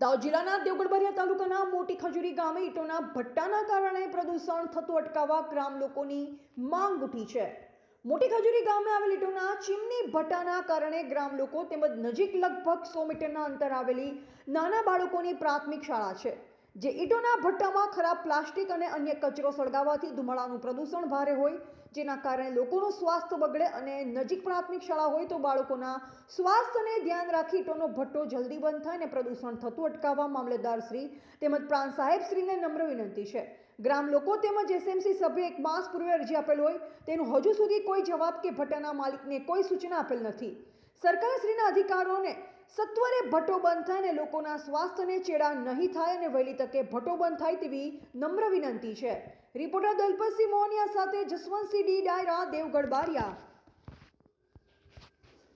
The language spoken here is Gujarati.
દાહોદ જિલ્લાના દેવગઢબરિયા તાલુકાના મોટી ખજુરી ગામે ઈંટોના ભટ્ટાના કારણે પ્રદૂષણ થતું અટકાવવા ગ્રામ લોકોની માંગ ઉઠી છે. મોટી ખજૂરી ગામે આવેલ ઈંટોના ચીમની ભટ્ટાના કારણે ગ્રામ લોકો તેમજ નજીક લગભગ સો મીટરના અંતર આવેલી નાના બાળકોની પ્રાથમિક શાળા છે. જે ઈંટોના ભટ્ટામાં ખરાબ પ્લાસ્ટિક અને અન્ય કચરો સળગાવવાથી ધુમાડાનું પ્રદૂષણ ભારે હોય, જેના કારણે લોકોનું સ્વાસ્થ્ય બગડે અને નજીક પ્રાથમિક શાળા હોય તો બાળકોના સ્વાસ્થ્યને ધ્યાન રાખી ઈંટોનો ભઠ્ઠો જલ્દી બંધ થાય અને પ્રદૂષણ થતું અટકાવવા મામલેદાર શ્રી તેમજ પ્રાંત સાહેબ શ્રીને નમ્ર વિનંતી છે. ગ્રામ લોકો તેમજ એસએમસી સભ્ય એક માસ પૂર્વે અરજી આપેલ હોય, તેનું હજુ સુધી કોઈ જવાબ કે ભઠ્ઠાના માલિકને કોઈ સૂચના આપેલ નથી. સરકારશ્રીના અધિકારોને સત્વરે ભટ્ટો બંધ થાય અને લોકોના સ્વાસ્થ્યને ચેડા નહીં થાય અને વહેલી તકે ભટ્ટો બંધ થાય તેવી નમ્ર વિનંતી છે. રિપોર્ટર દલપતસિંહ મોહનિયા સાથે જસવંતસિંહ ડી ડાયરા, દેવગઢ બારિયા.